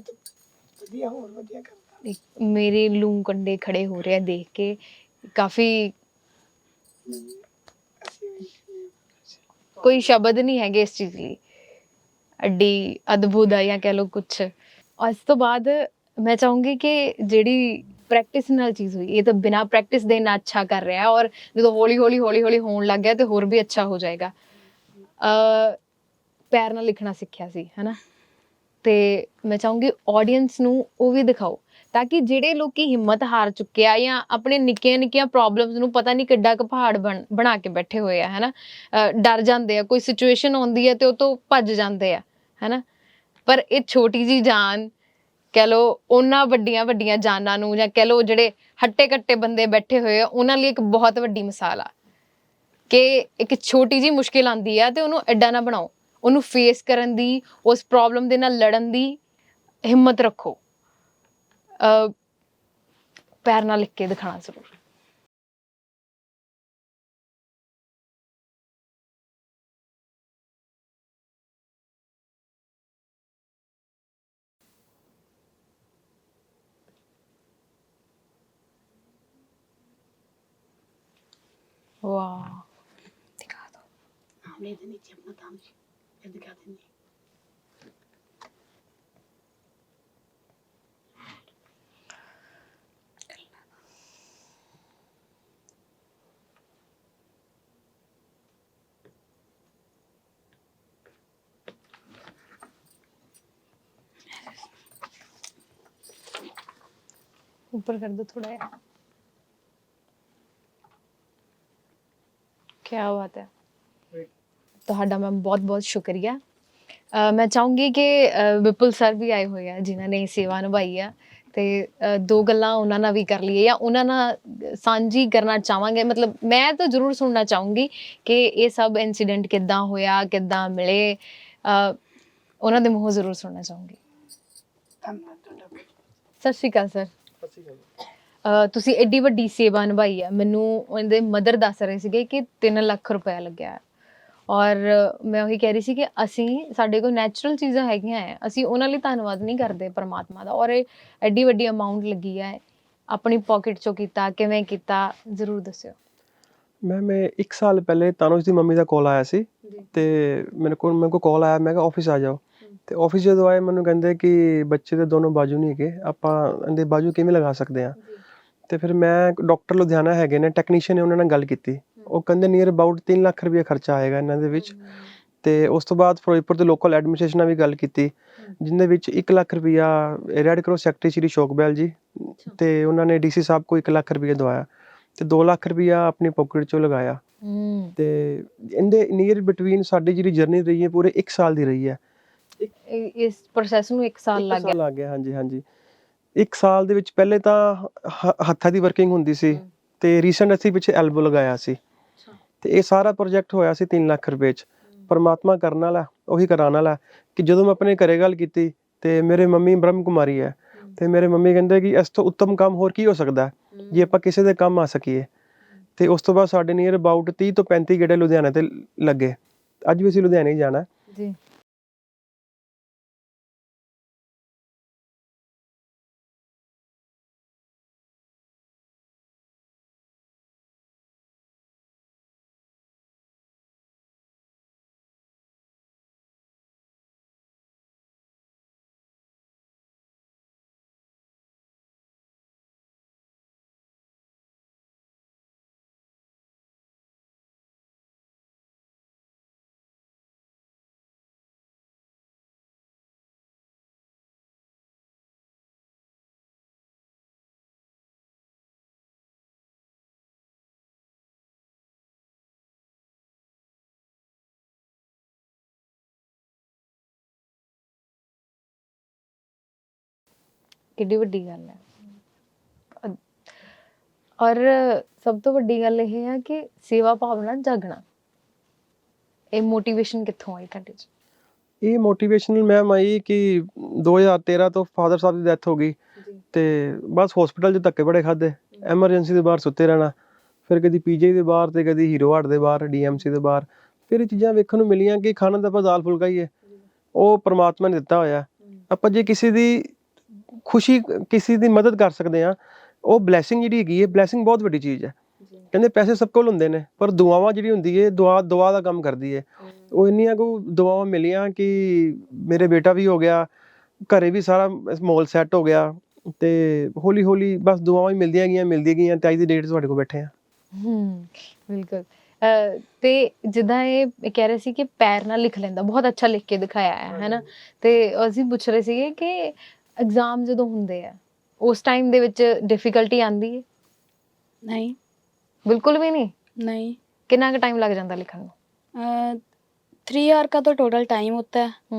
ਵਧੀਆ ਹੋਰ ਵਧੀਆ ਕਰਦਾ। ਮੇਰੇ ਲੂੰ ਕੰਡੇ ਖੜੇ ਹੋ ਰਹੇ ਦੇਖ ਕੇ ਕਾਫੀ ਕੋਈ ਸ਼ਬਦ ਨਹੀਂ ਹੈਗੇ ਇਸ ਚੀਜ਼ ਲਈ। ਅੱਡੀ ਅਦਭੁਤ ਆ ਜਾਂ ਕਹਿ ਲਓ ਕੁਛ। ਉਸ ਤੋਂ ਬਾਅਦ ਮੈਂ ਚਾਹੂੰਗੀ ਕਿ ਜਿਹੜੀ ਪ੍ਰੈਕਟਿਸ ਨਾਲ ਚੀਜ਼ ਹੋਈ। ਇਹ ਤਾਂ ਬਿਨਾ ਪ੍ਰੈਕਟਿਸ ਦੇ ਨਾ ਅੱਛਾ ਕਰ ਰਿਹਾ ਔਰ ਜਦੋਂ ਹੌਲੀ ਹੌਲੀ ਹੌਲੀ ਹੌਲੀ ਹੋਣ ਲੱਗ ਗਿਆ ਤੇ ਹੋਰ ਵੀ ਅੱਛਾ ਹੋ ਜਾਏਗਾ। ਅ ਪੈਰ ਨਾਲ ਲਿਖਣਾ ਸਿੱਖਿਆ ਸੀ, ਹੈਨਾ? ਤੇ ਮੈਂ ਚਾਹੂੰਗੀ ਆਡੀਅנס ਨੂੰ ਉਹ ਵੀ ਦਿਖਾਓ ਤਾਂ ਕਿ ਜਿਹੜੇ ਲੋਕੀ ਹਿੰਮਤ ਹਾਰ ਚੁੱਕੇ ਆ ਜਾਂ ਆਪਣੇ ਨਿੱਕੀਆਂ ਨਿੱਕੀਆਂ ਪ੍ਰੋਬਲਮਸ ਨੂੰ ਪਤਾ ਨਹੀਂ ਕਿੱਡਾ ਕੁ ਪਹਾੜ ਬਣ- ਬਣਾ ਕੇ ਬੈਠੇ ਹੋਏ ਆ, ਹੈਨਾ? ਅਹ ਡਰ ਜਾਂਦੇ ਆ, ਕੋਈ ਸਿਚੁਏਸ਼ਨ ਆਉਂਦੀ ਹੈ ਤੇ ਉਹ ਤੋਂ ਭੱਜ ਜਾਂਦੇ ਆ, ਹੈਨਾ? ਪਰ ਇਹ ਛੋਟੀ ਜੀ ਜਾਨ ਕਹਿ ਲੋ ਉਹਨਾਂ ਵੱਡੀਆਂ ਵੱਡੀਆਂ ਜਾਨਾਂ ਨੂੰ ਜਾਂ ਕਹਿ ਲੋ ਜਿਹੜੇ ਹੱਟੇ ਕੱਟੇ ਬੰਦੇ ਬੈਠੇ ਹੋਏ ਆ, ਉਹਨਾਂ ਲਈ ਇੱਕ ਬਹੁਤ ਵੱਡੀ ਮਿਸਾਲ ਆ ਕਿ ਇੱਕ ਛੋਟੀ ਜੀ ਮੁਸ਼ਕਿਲ ਆਂਦੀ ਆ ਤੇ ਉਹਨੂੰ ਐਡਾ ਨਾ ਬਣਾਓ, ਉਹਨੂੰ ਫੇਸ ਕਰਨ ਦੀ, ਉਸ ਪ੍ਰੋਬਲਮ ਦੇ ਨਾਲ ਲੜਨ ਦੀ ਹਿੰਮਤ ਰੱਖੋ। ਪੈਰ ਨਾਲ ਲਿਖ ਕੇ ਦਿਖਾਣਾ ਜ਼ਰੂਰ। वाह दिखा दो हमने इधर नीचे अपना दाम जी ये दिखा देंगे ऊपर कर दो थोड़ा यार ਕੀ ਬਾਤ ਹੈ। ਤੁਹਾਡਾ ਮੈਮ ਬਹੁਤ ਬਹੁਤ ਸ਼ੁਕਰੀਆ। ਮੈਂ ਚਾਹੂੰਗੀ ਕਿ ਵਿਪੁਲ ਸਰ ਵੀ ਆਏ ਹੋਏ ਆ ਜਿਨ੍ਹਾਂ ਨੇ ਸੇਵਾ ਨਿਭਾਈ ਆ। ਤੇ ਦੋ ਗੱਲਾਂ ਉਹਨਾਂ ਨਾਲ ਵੀ ਕਰ ਲਈਏ ਜਾਂ ਉਹਨਾਂ ਨਾਲ ਸਾਂਝੀ ਕਰਨਾ ਚਾਹਾਂਗੇ। ਮਤਲਬ ਮੈਂ ਤਾਂ ਜ਼ਰੂਰ ਸੁਣਨਾ ਚਾਹੂੰਗੀ ਕਿ ਇਹ ਸਭ ਇਨਸੀਡੈਂਟ ਕਿੱਦਾਂ ਹੋਇਆ ਕਿੱਦਾਂ ਮਿਲੇ। ਉਹਨਾਂ ਦੇ ਮੂੰਹੋਂ ਜ਼ਰੂਰ ਸੁਣਨਾ ਚਾਹੂੰਗੀ। ਸਤਿ ਸ਼੍ਰੀ ਅਕਾਲ ਸਰ। ਸਤਿ ਸ਼੍ਰੀ ਅਕਾਲ। ਤੁਸੀਂ ਐਡੀ ਵੱਡੀ ਸੇਵਾ ਨਿਭਾਈ ਹੈ ਮੈਨੂੰ ਉਹਦੇ ਮਦਰ ਦੱਸ ਰਹੇ ਸੀਗੇ ਕਿ 3 ਲੱਖ ਰੁਪਇਆ ਲੱਗਿਆ ਹੈ। ਔਰ ਮੈਂ ਉਹੀ ਕਹਿ ਰਹੀ ਸੀ ਕਿ ਅਸੀਂ ਸਾਡੇ ਕੋਲ ਨੈਚੁਰਲ ਚੀਜ਼ਾਂ ਹੈਗੀਆਂ ਹੈ। ਅਸੀਂ ਉਹਨਾਂ ਲਈ ਧੰਨਵਾਦ ਨਹੀਂ ਕਰਦੇ ਪਰਮਾਤਮਾ ਦਾ। ਔਰ ਇਹ ਐਡੀ ਵੱਡੀ ਅਮਾਉਂਟ ਲੱਗੀ ਹੈ। ਆਪਣੀ ਪਾਕਟ ਚੋਂ ਕੀਤਾ ਕਿਵੇਂ ਕੀਤਾ ਜ਼ਰੂਰ ਦੱਸਿਓ। ਮੈਂ ਮੈਂ 1 ਸਾਲ ਪਹਿਲੇ ਤਾਨੁਸ਼ ਦੀ ਮੰਮੀ ਦਾ ਕਾਲ ਆਇਆ ਸੀ ਤੇ ਮੇਰੇ ਕੋਲ ਮੇਰੇ ਕੋਲ ਕਾਲ ਆਇਆ। ਮੈਂ ਕਿਹਾ ਆਫਿਸ ਆ ਜਾਓ। ਤੇ ਆਫਿਸ ਜਦੋਂ ਆਏ ਮੈਨੂੰ ਕਹਿੰਦੇ ਕਿ ਬੱਚੇ ਦੇ ਦੋਨੋਂ ਬਾਜੂ ਨਹੀਂ ਹੈਗੇ। ਆਪਾਂ ਇਹਦੇ ਬਾਜੂ ਕਿਵੇਂ ਲਗਾ ਸਕਦੇ ਆ ਤੇ ਫਿਰ ਮੈਂ ਡਾਕਟਰ ਲੁਧਿਆਣਾ ਹੈਗੇ ਨੇ ਟੈਕਨੀਸ਼ੀਅਨ ਨੇ ਉਹਨਾਂ ਨਾਲ ਗੱਲ ਕੀਤੀ। ਉਹ ਕਹਿੰਦੇ ਨੀਅਰ ਅਬਾਊਟ 3 ਲੱਖ ਰੁਪਏ ਖਰਚਾ ਆਏਗਾ ਇਹਨਾਂ ਦੇ ਵਿੱਚ। ਤੇ ਉਸ ਤੋਂ ਬਾਅਦ ਫਿਰੋਜ਼ਪੁਰ ਦੇ ਲੋਕਲ ਐਡਮਿਨਿਸਟ੍ਰੇਸ਼ਨ ਨਾਲ ਵੀ ਗੱਲ ਕੀਤੀ ਜਿੰਦੇ ਵਿੱਚ 1 ਲੱਖ ਰੁਪਇਆ ਰੈੱਡ ਕਰਾਸ ਸੈਕਟਰੀ ਸ਼੍ਰੀ ਸ਼ੋਕਬੈਲ ਜੀ ਤੇ ਉਹਨਾਂ ਨੇ ਡੀਸੀ ਸਾਹਿਬ ਕੋ 1 ਲੱਖ ਰੁਪਏ ਦਵਾਇਆ ਤੇ 2 ਲੱਖ ਰੁਪਇਆ ਆਪਣੀ ਪਾਕਟ ਚੋਂ ਲਗਾਇਆ। ਤੇ ਇਹਦੇ ਨੀਅਰ ਬਿਟਵੀਨ ਸਾਡੀ ਜਿਹੜੀ ਜਰਨੀ ਰਹੀ ਹੈ ਪੂਰੇ 1 ਸਾਲ ਦੀ ਰਹੀ ਹੈ। ਇਸ ਪ੍ਰੋਸੈਸ ਨੂੰ 1 ਸਾਲ ਇੱਕ ਲੱਗ ਗਿਆ। ਲੱਗ ਗਿਆ ਹਾਂਜੀ ਹਾਂਜੀ। ਇੱਕ ਸਾਲ ਦੇ ਵਿੱਚ ਪਹਿਲੇ ਤਾਂ ਹ- ਹੱਥਾਂ ਦੀ ਵਰਕਿੰਗ ਹੁੰਦੀ ਸੀ ਹਮ। ਤੇ ਰੀਸੈਂਟ ਅਸੀਂ ਪਿੱਛੇ ਐਲਬੋ ਲਗਾਇਆ ਸੀ। ਤੇ ਇਹ ਸਾਰਾ ਪ੍ਰੋਜੈਕਟ ਹੋਇਆ ਸੀ 3 ਲੱਖ ਰੁਪਏ ਚ। ਪਰਮਾਤਮਾ ਕਰਨ ਵਾਲਾ ਉਹੀ ਕਰਾਉਣ ਵਾਲਾ ਕਿ ਜਦੋਂ ਮੈਂ ਆਪਣੇ ਘਰੇ ਗੱਲ ਕੀਤੀ ਤੇ ਮੇਰੇ ਮੰਮੀ ਬ੍ਰਹਮ ਕੁਮਾਰੀ ਹੈ। ਤੇ ਮੇਰੇ ਮੰਮੀ ਕਹਿੰਦੇ ਕਿ ਇਸ ਤੋਂ ਉੱਤਮ ਕੰਮ ਹੋਰ ਕੀ ਹੋ ਸਕਦਾ ਹੈ? ਜੇ ਆਪਾਂ ਕਿਸੇ ਦੇ ਕੰਮ ਆ ਸਕੀਏ। ਤੇ ਉਸ ਤੋਂ ਬਾਅਦ ਸਾਡੇ ਨੀਅਰ ਅਬਾਊਟ 30 ਤੋਂ 35 ਗੇੜੇ ਲੁਧਿਆਣਾ ਤੇ ਲੱਗੇ। ਅੱਜ ਵੀ ਅਸੀਂ ਲੁਧਿਆਣੇ ਹੀ ਜਾਣਾ। ਹੈ। ਜੀ। ਕਿੱਡੀ ਵੱਡੀ ਗੱਲ ਹੈ। ਅ- ਔਰ ਸਭ ਤੋਂ ਵੱਡੀ ਗੱਲ ਇਹ ਹੈ ਕਿ ਸੇਵਾ ਭਾਵਨਾ ਜਾਗਣਾ। ਇਹ ਮੋਟੀਵੇਸ਼ਨ ਕਿੱਥੋਂ ਆਈ ਤੁਹਾਡੇ ਚ? ਇਹ ਮੋਟੀਵੇਸ਼ਨਲ ਮੈਮ ਆਈ ਕਿ 2013 ਤੋਂ ਫਾਦਰ ਸਾਹਿਬ ਦੀ ਡੈਥ ਹੋ ਗਈ ਤੇ ਬਸ ਹਸਪੀਟਲ 'ਚ ਧੱਕੇ ਬੜੇ ਖਾਦੇ ਐਮਰਜੈਂਸੀ ਦੇ ਬਾਹਰ ਸੁੱਤੇ ਰਹਿਣਾ। ਫਿਰ ਕਦੀ ਪੀਜੀ ਦੇ ਬਾਹਰ ਤੇ ਕਦੀ ਹੀਰੋ ਹਾਰਟ ਦੇ ਬਾਹਰ ਡੀਐਮਸੀ ਦੇ ਬਾਹਰ। ਫਿਰ ਇਹ ਚੀਜ਼ਾਂ ਵੇਖਣ ਨੂੰ ਮਿਲੀਆਂ ਕਿ ਖਾਣਾ ਤਾਂ ਆਪਾਂ ਦਾਲ ਫੁਲਕਾ ਹੀ ਹੈ। ਉਹ ਪ੍ਰਮਾਤਮਾ ਨੇ ਦਿੱਤਾ ਹੋਇਆ। ਆਪਾਂ ਜੇ ਕਿਸੇ ਦੀ ਖੁਸ਼ੀ ਕਿਸੇ ਦੀ ਮਦਦ ਕਰ ਸਕਦੇ ਆ ਉਹ ਬਲੇਸਿੰਗ ਜਿਹੜੀ ਹੈਗੀ ਹੈ ਬਲੇਸਿੰਗ ਬਹੁਤ ਵੱਡੀ ਚੀਜ਼ ਹੈ। ਕਹਿੰਦੇ ਪੈਸੇ ਸਭ ਕੋਲ ਹੁੰਦੇ ਨੇ ਪਰ ਦੁਆਵਾਂ ਜਿਹੜੀ ਹੁੰਦੀ ਹੈ ਦੁਆ ਦੁਆ ਦਾ ਕੰਮ ਕਰਦੀ ਹੈ। ਉਹ ਇੰਨੀਆਂ ਕੋ ਦੁਆਵਾਂ ਮਿਲੀਆਂ ਕਿ ਮੇਰੇ ਬੇਟਾ ਵੀ ਹੋ ਗਿਆ ਘਰੇ ਵੀ ਸਾਰਾ ਮਾਹੌਲ ਸੈੱਟ ਹੋ ਗਿਆ ਤੇ ਹੌਲੀ ਹੌਲੀ ਬਸ ਦੁਆਵਾਂ ਹੀ ਮਿਲਦੀਆਂ ਗਈਆਂ ਮਿਲਦੀਆਂ ਗਈਆਂ ਤੇ ਅੱਜ ਦੀ ਡੇਟ ਤੁਹਾਡੇ ਕੋਲ ਬੈਠੇ ਆ ਹੂੰ ਬਿਲਕੁਲ। ਤੇ ਜਿੱਦਾਂ ਇਹ ਕਹਿ ਰਹੇ ਸੀ ਕਿ ਪੈਰ ਨਾਲ ਲਿਖ ਲੈਂਦਾ ਬਹੁਤ ਅੱਛਾ ਲਿਖ ਕੇ ਦਿਖਾਇਆ ਹੈ ਹੈਨਾ ਤੇ ਅਸੀਂ ਪੁੱਛ ਰਹੇ ਸੀਗੇ ਕਿ ਐਗਜ਼ਾਮ ਜਦੋਂ ਹੁੰਦੇ ਆ ਉਸ ਟਾਈਮ ਦੇ ਵਿੱਚ ਡਿਫਿਕਲਟੀ ਆਂਦੀ ਹੈ नहीं ਬਿਲਕੁਲ ਵੀ ਨਹੀਂ नहीं ਕਿੰਨਾ ਕੁ ਟਾਈਮ ਲੱਗ ਜਾਂਦਾ ਲਿਖਣ ਨੂੰ थ्री आवर का तो टोटल टाइम होता है ਹੂੰ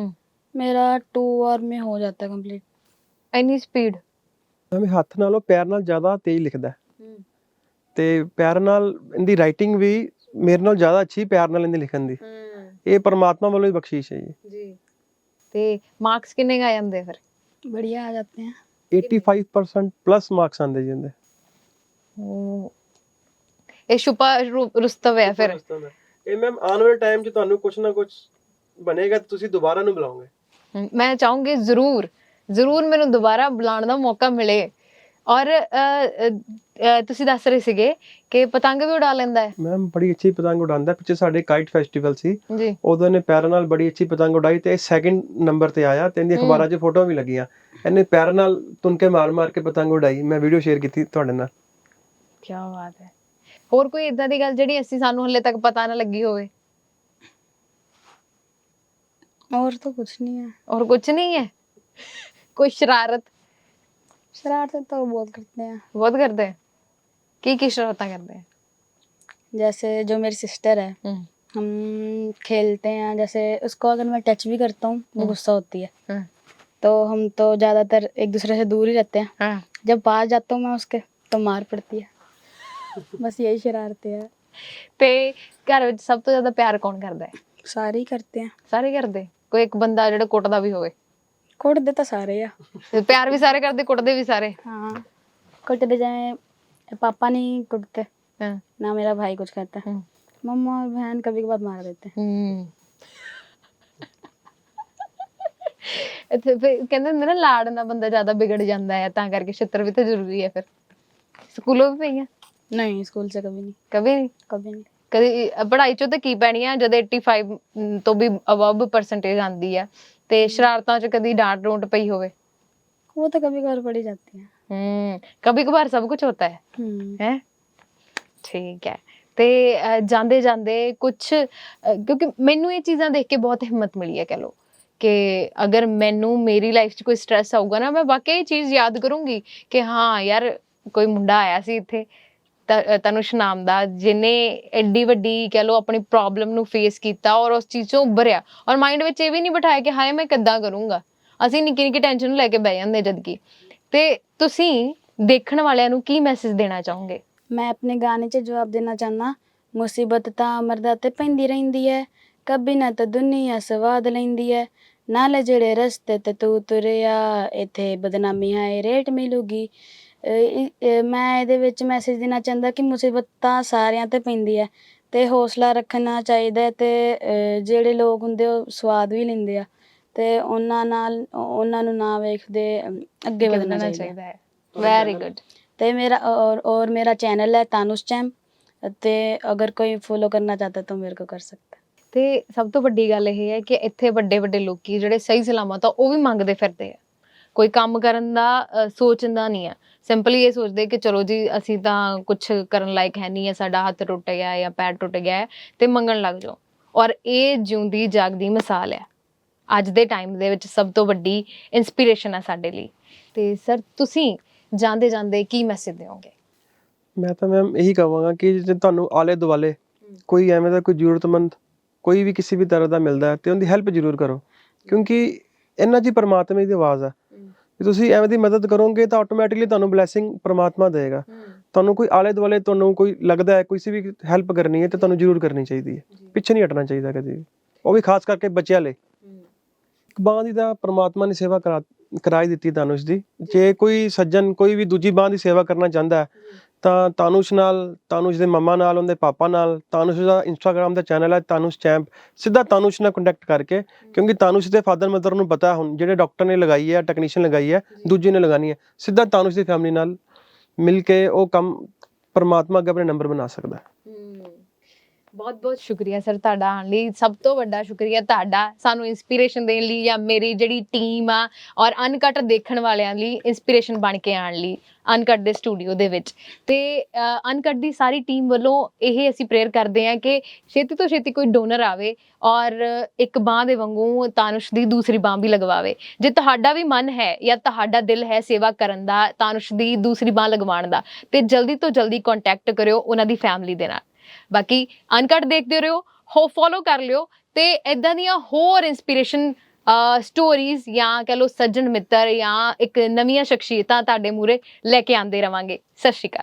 मेरा टू आवर में हो जाता है कंप्लीट ਇੰਨੀ ਸਪੀਡ ਐਵੇਂ ਹੱਥ ਨਾਲੋਂ ਪੈਰ ਨਾਲ ਜ਼ਿਆਦਾ ਤੇਜ਼ ਲਿਖਦਾ ਹੈ। ਤੇ ਪੈਰ ਨਾਲ ਇਹਦੀ ਰਾਈਟਿੰਗ ਵੀ ਮੇਰੇ ਨਾਲ ਜ਼ਿਆਦਾ ਅੱਛੀ ਪੈਰ ਨਾਲ ਇਹਦੀ ਲਿਖਣ ਦੀ ਇਹ ਪਰਮਾਤਮਾ ਵੱਲੋਂ ਹੀ ਬਖਸ਼ਿਸ਼ ਹੈ ਜੀ ਜੀ ਤੇ ਮਾਰਕਸ ਕਿੰਨੇ ਕੁ ਆ ਜਾਂਦੇ ਫਿਰ बढ़िया आ जाते हैं 85% ਪਲੱਸ ਮਾਰਕਸ ਆਉਂਦੇ ਜੀ ਇਹਦੇ ਉਹ ਇਹ ਛੁਪਾ ਰੂ- ਰੁਸਤਵ ਹੈ ਫਿਰ ਇਹ ਮੈਮ ਆਉਣ ਵਾਲੇ ਟਾਈਮ 'ਚ ਤੁਹਾਨੂੰ ਕੁਝ ਨਾ ਕੁਝ ਬਣੇਗਾ ਤੇ ਤੁਸੀਂ ਦੁਬਾਰਾ ਨੂੰ ਬੁਲਾਓਗੇ ਹਮ, ਮੈਂ ਚਾਹੂੰਗੀ ਜ਼ਰੂਰ ਜ਼ਰੂਰ ਮੈਨੂੰ ਦੁਬਾਰਾ ਬੁਲਾਉਣ ਦਾ ਮੌਕਾ ਮਿਲੇ ਔਰ ਤੁਸੀਂ ਦੱਸ ਰਹੇ ਸੀਗੇ ਕਿ ਪਤੰਗ ਵੀ ਉਡਾ ਲੈਂਦਾ ਹੈ। ਮੈਮ ਬੜੀ ਅੱਛੀ ਪਤੰਗ ਉਡਾਉਂਦਾ ਪਿੱਛੇ ਸਾਡੇ ਕਾਈਟ ਫੈਸਟੀਵਲ ਸੀ। ਉਦੋਂ ਨੇ ਪੈਰਾਂ ਨਾਲ ਬੜੀ ਅੱਛੀ ਪਤੰਗ ਉਡਾਈ ਤੇ ਸੈਕਿੰਡ ਨੰਬਰ ਤੇ ਆਇਆ ਤੇ ਇਹਦੀ ਅਖਬਾਰਾਂ 'ਚ ਫੋਟੋਆਂ ਵੀ ਲੱਗੀਆਂ। ਇਹਨੇ ਪੈਰਾਂ ਨਾਲ ਤੁਨਕੇ ਮਾਰ-ਮਾਰ ਕੇ ਪਤੰਗ ਉਡਾਈ। ਮੈਂ ਵੀਡੀਓ ਸ਼ੇਅਰ ਕੀਤੀ ਤੁਹਾਡੇ ਨਾਲ। ਕੀ ਬਾਤ ਹੈ। ਹੋਰ ਕੋਈ ਇਦਾਂ ਦੀ ਗੱਲ ਜਿਹੜੀ ਅਸੀਂ ਸਾਨੂੰ ਹਲੇ ਤੱਕ ਪਤਾ ਨਾ ਲੱਗੀ ਹੋਵੇ? ਔਰ ਤਾਂ ਕੁਝ ਨਹੀਂ ਹੈ। ਔਰ ਕੁਝ ਨਹੀਂ ਹੈ? ਕੋਈ ਸ਼ਰਾਰਤ? शरारतें तो बहुत करते हैं ਬਹੁਤ ਕਰਦੇ ਹੈ ਕੀ ਕੀ ਸ਼ਰਾਰਤਾਂ ਕਰਦੇ ਹੈ जैसे जो मेरी सिस्टर है हम्म, हम खेलते हैं जैसे उसको अगर मैं टच भी करता हूँ वो हम्म। गुस्सा होती है हम्म, तो हम तो ज़्यादातर एक दूसरे से दूर ही रहते हैं हाँ जब पास जाता हूँ मैं उसके तो मार पड़ती है बस यही शरारतें हैं ਤੇ ਘਰ ਵਿੱਚ ਸਭ ਤੋਂ ਜ਼ਿਆਦਾ ਪਿਆਰ ਕੌਣ ਕਰਦਾ ਹੈ सारे ही करते हैं ਸਾਰੇ ਕਰਦੇ ਕੋਈ ਇੱਕ ਬੰਦਾ ਜਿਹੜਾ ਕੁੱਟਦਾ ਵੀ ਹੋਵੇ कुट देता सारे या ਤੇ ਪਿਆਰ ਵੀ ਸਾਰੇ ਕਰਦੇ ਕੁੱਟਦੇ ਵੀ ਸਾਰੇ हाँ कुटते जाए पापा नहीं कुटते ਹਾਂ ना मेरा भाई कुछ कहता है हम्म। मम्मा और बहन कभी कभार मार देते हैं ਹੂੰ ਇੱਥੇ ਫਿਰ ਕਹਿੰਦੇ ਹੁੰਦੇ ਨਾ ਲਾੜ ਨਾਲ ਬੰਦਾ ਜ਼ਿਆਦਾ ਵਿਗੜ ਜਾਂਦਾ ਹੈ ਤਾਂ ਕਰਕੇ ਛਿੱਤਰ ਵੀ ਤਾਂ ਜ਼ਰੂਰੀ ਹੈ ਫਿਰ ਸਕੂਲੋਂ ਵੀ ਪਈਆਂ नहीं स्कूल से कभी नहीं ਕਦੇ ਨਹੀਂ कभी नहीं ਕਦੀ ਅ, ਪੜ੍ਹਾਈ ਚੋਂ ਤਾਂ ਕੀ ਪੈਣੀ ਆ ਜਦ 85 ਮ, ਤੋਂ ਵੀ ਅਬਵ ਪਰਸੈਂਟੇਜ ਆਂਦੀ ਆ ਤੇ ਸ਼ਰਾਰਤਾਂ 'ਚ ਕਦੀ ਡਾਂਟ ਡੂੰਟ ਪਈ ਹੋਵੇ? वो तो कभी कभार पड़ी जाती है ਹੂੰ ਕਭੀ ਕਭਾਰ ਸਭ ਕੁਝ ਹੁੰਦਾ ਹੈ। ਹੈ। ਠੀਕ ਹੈ। ਤੇ ਜਾਂਦੇ ਜਾਂਦੇ ਕੁਝ ਕਿਉਂਕਿ ਮੈਨੂੰ ਇਹ ਚੀਜ਼ਾਂ ਦੇਖ ਕੇ ਬਹੁਤ ਹਿੰਮਤ ਮਿਲੀ ਹੈ ਕਹ ਲੋ ਕਿ ਅਗਰ ਮੈਨੂੰ ਮੇਰੀ ਲਾਈਫ 'ਚ ਕੋਈ ਸਟ੍ਰੈਸ ਆਊਗਾ ਨਾ ਮੈਂ ਵਾਕਿਆ ਇਹ ਚੀਜ਼ ਯਾਦ ਕਰੂੰਗੀ ਕਿ ਹਾਂ ਯਾਰ ਕੋਈ ਮੁੰਡਾ ਆਇਆ ਸੀ ਇੱਥੇ ਤਨੁਸ਼ ਨਾਮ ਦਾ ਜਿਨੇ ਐਡੀ ਵੱਡੀ ਕਹਿ ਲਓ ਆਪਣੀ ਪ੍ਰੋਬਲਮ ਨੂੰ ਫੇਸ ਕੀਤਾ ਔਰ ਉਸ ਚੀਜ਼ ਤੋਂ ਉੱਭਰਿਆ। ਔਰ ਮਾਈਂਡ ਵਿੱਚ ਇਹ ਵੀ ਨਹੀਂ ਬਿਠਾਇਆ ਕਿ ਹਾਏ, ਮੈਂ ਕਿੱਦਾਂ ਕਰੂੰਗਾ? ਅਸੀਂ ਨਿੱਕੀ ਨਿੱਕੀ ਟੈਨਸ਼ਨ ਨੂੰ ਲੈ ਕੇ ਬਹਿ ਜਾਂਦੇ ਜਦ ਤੇ ਤੁਸੀਂ ਦੇਖਣ ਵਾਲਿਆਂ ਨੂੰ ਕੀ ਮੈਸੇਜ ਦੇਣਾ ਚਾਹੋਗੇ? ਮੈਂ ਆਪਣੇ ਗਾਣੇ 'ਚ ਜਵਾਬ ਦੇਣਾ ਚਾਹੁੰਦਾ ਮੁਸੀਬਤ ਤਾਂ ਮਰਦਾ ਤੇ ਪੈਂਦੀ ਰਹਿੰਦੀ ਹੈ ਕਬੀ ਨਾ ਤਾਂ ਦੁਨੀਆ ਸਵਾਦ ਲੈਂਦੀ ਹੈ ਨਾਲੇ ਜਿਹੜੇ ਰਸਤੇ ਤੇ ਤੂੰ ਤੁਰਿਆ, ਇੱਥੇ ਬਦਨਾਮੀ ਹੈ ਰੇਟ ਮਿਲੂਗੀ। ਅਹ ਇ- ਅਹ ਮੈਂ ਇਹਦੇ ਵਿੱਚ ਮੈਸੇਜ ਦੇਣਾ ਚਾਹੁੰਦਾ ਕਿ ਮੁਸੀਬਤ ਤਾਂ ਸਾਰਿਆਂ ਤੇ ਪੈਂਦੀ ਹੈ ਤੇ ਹੌਸਲਾ ਰੱਖਣਾ ਚਾਹੀਦਾ ਹੈ ਤੇ ਅਹ ਜਿਹੜੇ ਲੋਕ ਹੁੰਦੇ ਉਹ ਸਵਾਦ ਵੀ ਲੈਂਦੇ ਆ ਤੇ ਉਹਨਾਂ ਨਾਲ ਉਹਨਾਂ ਨੂੰ ਨਾ ਵੇਖਦੇ ਅਮ, ਅੱਗੇ ਵਧਣਾ ਚਾਹੀਦਾ ਹੈ। ਚਾਹੀਦਾ ਹੈ ਵੈਰੀ ਗੁੱਡ ਤੇ ਮੇਰਾ और और मेरा चैनल है तानुष चैम ਤੇ ਅਗਰ ਕੋਈ ਫੋਲੋ ਕਰਨਾ ਚਾਹਤਾ ਤਾਂ ਮੇਰੇ ਕੋ ਕਰ ਸਕਤਾ ਹੈ। ਤੇ ਸਭ ਤੋਂ ਵੱਡੀ ਗੱਲ ਇਹ ਹੈ ਕਿ ਇੱਥੇ ਵੱਡੇ ਵੱਡੇ ਲੋਕੀ ਜਿਹੜੇ ਸਹੀ ਸਲਾਮਤ ਆ ਉਹ ਵੀ ਮੰਗਦੇ ਫਿਰਦੇ ਆ ਕੋਈ ਕੰਮ ਕਰਨ ਦਾ ਸੋਚਦਾ ਨਹੀਂ ਆ। ਸਿੰਪਲੀ ਇਹ ਸੋਚਦੇ ਕਿ ਚਲੋ ਜੀ ਅਸੀਂ ਤਾਂ ਕੁਝ ਕਰਨ ਲਾਇਕ ਹੈ ਨਹੀਂ ਹੈ ਸਾਡਾ ਹੱਥ ਟੁੱਟ ਗਿਆ ਹੈ ਜਾਂ ਪੈਰ ਟੁੱਟ ਗਿਆ ਹੈ ਤੇ ਮੰਗਣ ਲੱਗ ਜਾਓ। ਔਰ ਇਹ ਜਿਉਂਦੀ ਜਾਗਦੀ ਮਿਸਾਲ ਹੈ। ਅੱਜ ਦੇ ਟਾਈਮ ਦੇ ਵਿੱਚ ਸਭ ਤੋਂ ਵੱਡੀ ਇਨਸਪੀਰੇਸ਼ਨ ਹੈ ਸਾਡੇ ਲਈ। ਤੇ ਸਰ ਤੁਸੀਂ ਜਾਂਦੇ ਜਾਂਦੇ ਕੀ ਮੈਸੇਜ ਦਿਓਗੇ? ਮੈਂ ਤਾਂ ਮੈਮ ਇਹੀ ਕਹਾਂਗਾ ਕਿ ਜੇ ਤੁਹਾਨੂੰ ਆਲੇ ਦੁਆਲੇ ਕੋਈ ਐਵੇਂ ਦਾ ਕੋਈ ਜ਼ਰੂਰਤਮੰਦ ਕੋਈ ਵੀ ਕਿਸੇ ਵੀ ਤਰ੍ਹਾਂ ਦਾ ਮਿਲਦਾ ਹੈ ਤੇ ਉਹਦੀ ਹੈਲਪ ਜ਼ਰੂਰ ਕਰੋ। ਕਿਉਂਕਿ ਇਹਨਾਂ ਹੀ ਪਰਮਾਤਮਾ ਦੀ ਆਵਾਜ਼ ਆ। ਜੇ ਤੁਸੀਂ ਐਵੇਂ ਦੀ ਮਦਦ ਕਰੋਗੇ ਤਾਂ ਆਟੋਮੈਟਿਕਲੀ ਤੁਹਾਨੂੰ ਬਲੇਸਿੰਗ ਪਰਮਾਤਮਾ ਦੇਗਾ ਤੁਹਾਨੂੰ ਕੋਈ ਆਲੇ ਦੁਆਲੇ ਤੁਹਾਨੂੰ ਕੋਈ ਲੱਗਦਾ ਹੈ ਕਿਸੇ ਵੀ ਹੈਲਪ ਕਰਨੀ ਹੈ ਤੇ ਤੁਹਾਨੂੰ ਜ਼ਰੂਰ ਕਰਨੀ ਚਾਹੀਦੀ ਹੈ। ਪਿੱਛੇ ਨਹੀਂ ਹਟਣਾ ਚਾਹੀਦਾ ਕਦੇ ਉਹ ਵੀ ਖਾਸ ਕਰਕੇ ਬੱਚਿਆਂ ਲਈ। ਇੱਕ ਬਾਂਹ ਦੀ ਤਾਂ ਪਰਮਾਤਮਾ ਨੇ ਸੇਵਾ ਕਰਾ ਕਰਾਈ ਦਿੱਤੀ ਤਾਨੂਸ਼ ਦੀ। ਜੇ ਕੋਈ ਸੱਜਣ ਕੋਈ ਵੀ ਦੂਜੀ ਬਾਂਹ ਦੀ ਸੇਵਾ ਕਰਨਾ ਚਾਹੁੰਦਾ ਹੈ। ਤਾਂ ਤਾਨੂਸ਼ ਨਾਲ, ਤਾਨੂਸ਼ ਦੇ ਮੰਮਾ ਨਾਲ, ਉਹਦੇ ਪਾਪਾ ਨਾਲ, ਤਾਨੂਸ਼ ਦਾ ਇੰਸਟਾਗ੍ਰam ਦਾ ਚੈਨਲ ਹੈ ਤਾਨੂਸ਼ ਚੈਂਪ ਸਿੱਧਾ ਤਾਨੂਸ਼ ਨਾਲ ਕੰਟੈਕਟ ਕਰਕੇ, ਕਿਉਂਕਿ ਤਾਨੂਸ਼ ਦੇ ਫਾਦਰ ਮਦਰ ਨੂੰ ਪਤਾ ਹੁਣ, ਜਿਹੜੇ ਡਾਕਟਰ ਨੇ ਲਗਾਈ ਹੈ ਟੈਕਨੀਸ਼ੀਅਨ ਲਗਾਈ ਹੈ, ਦੂਜੇ ਨੇ ਲਗਾਣੀ ਹੈ। ਸਿੱਧਾ ਤਾਨੂਸ਼ ਦੀ ਫੈਮਿਲੀ ਨਾਲ ਮਿਲ ਕੇ ਉਹ ਕੰਮ ਪਰਮਾਤਮਾ ਅੱਗੇ ਆਪਣੇ ਨੰਬਰ ਬਣਾ ਸਕਦਾ ਹੈ। ਬਹੁਤ ਬਹੁਤ ਸ਼ੁਕਰੀਆ ਸਰ ਤੁਹਾਡਾ ਆਉਣ ਲਈ। ਸਭ ਤੋਂ ਵੱਡਾ ਸ਼ੁਕਰੀਆ ਤੁਹਾਡਾ ਸਾਨੂੰ ਇਨਸਪੀਰੇਸ਼ਨ ਦੇਣ ਲਈ ਜਾਂ ਮੇਰੀ ਜਿਹੜੀ ਟੀਮ ਆ ਔਰ ਅਨਕਟ ਦੇਖਣ ਵਾਲਿਆਂ ਲਈ ਇਨਸਪੀਰੇਸ਼ਨ ਬਣ ਕੇ ਆਉਣ ਲਈ ਅਨਕਟ ਦੇ ਸਟੂਡੀਓ ਦੇ ਵਿੱਚ। ਤੇ ਅਨਕਟ ਦੀ ਸਾਰੀ ਟੀਮ ਵੱਲੋਂ ਇਹ ਅਸੀਂ ਪ੍ਰੇਅਰ ਕਰਦੇ ਹਾਂ ਕਿ ਛੇਤੀ ਤੋਂ ਛੇਤੀ ਕੋਈ ਡੋਨਰ ਆਵੇ ਔਰ ਇੱਕ ਬਾਹ ਦੇ ਵਾਂਗੂ ਤਾਨੁਸ਼ ਦੀ ਦੂਸਰੀ ਬਾਹ ਵੀ ਲਗਵਾਵੇ। ਜੇ ਤੁਹਾਡਾ ਵੀ ਮਨ ਹੈ ਜਾਂ ਤੁਹਾਡਾ ਦਿਲ ਹੈ ਸੇਵਾ ਕਰਨ ਦਾ, ਤਾਨੁਸ਼ ਦੀ ਦੂਸਰੀ ਬਾਹ ਲਗਵਾਉਣ ਦਾ, ਤੇ ਜਲਦੀ ਤੋਂ ਜਲਦੀ ਕੰਟੈਕਟ ਕਰਿਓ ਉਹਨਾਂ ਦੀ ਫੈਮਿਲੀ ਦੇ ਨਾਲ। ਬਾਕੀ ਅਨਕਟ ਦੇਖਦੇ ਰਹੋ, ਹੋ ਫੋਲੋ ਕਰ ਲਿਓ ਤੇ ਇਦਾਂ ਦੀਆਂ ਹੋਰ ਇਨਸਪੀਰੇਸ਼ਨ ਸਟੋਰੀਜ਼ ਜਾਂ ਕਹ ਲਓ ਸੱਜਣ ਮਿੱਤਰ ਜਾਂ ਇੱਕ ਨਵੀਆਂ ਸ਼ਖਸੀਅਤਾਂ ਤੁਹਾਡੇ ਮੂਰੇ ਲੈ ਕੇ ਆਂਦੇ ਰਵਾਂਗੇ। ਸਤਿ ਸ਼੍ਰੀ ਅਕਾਲ।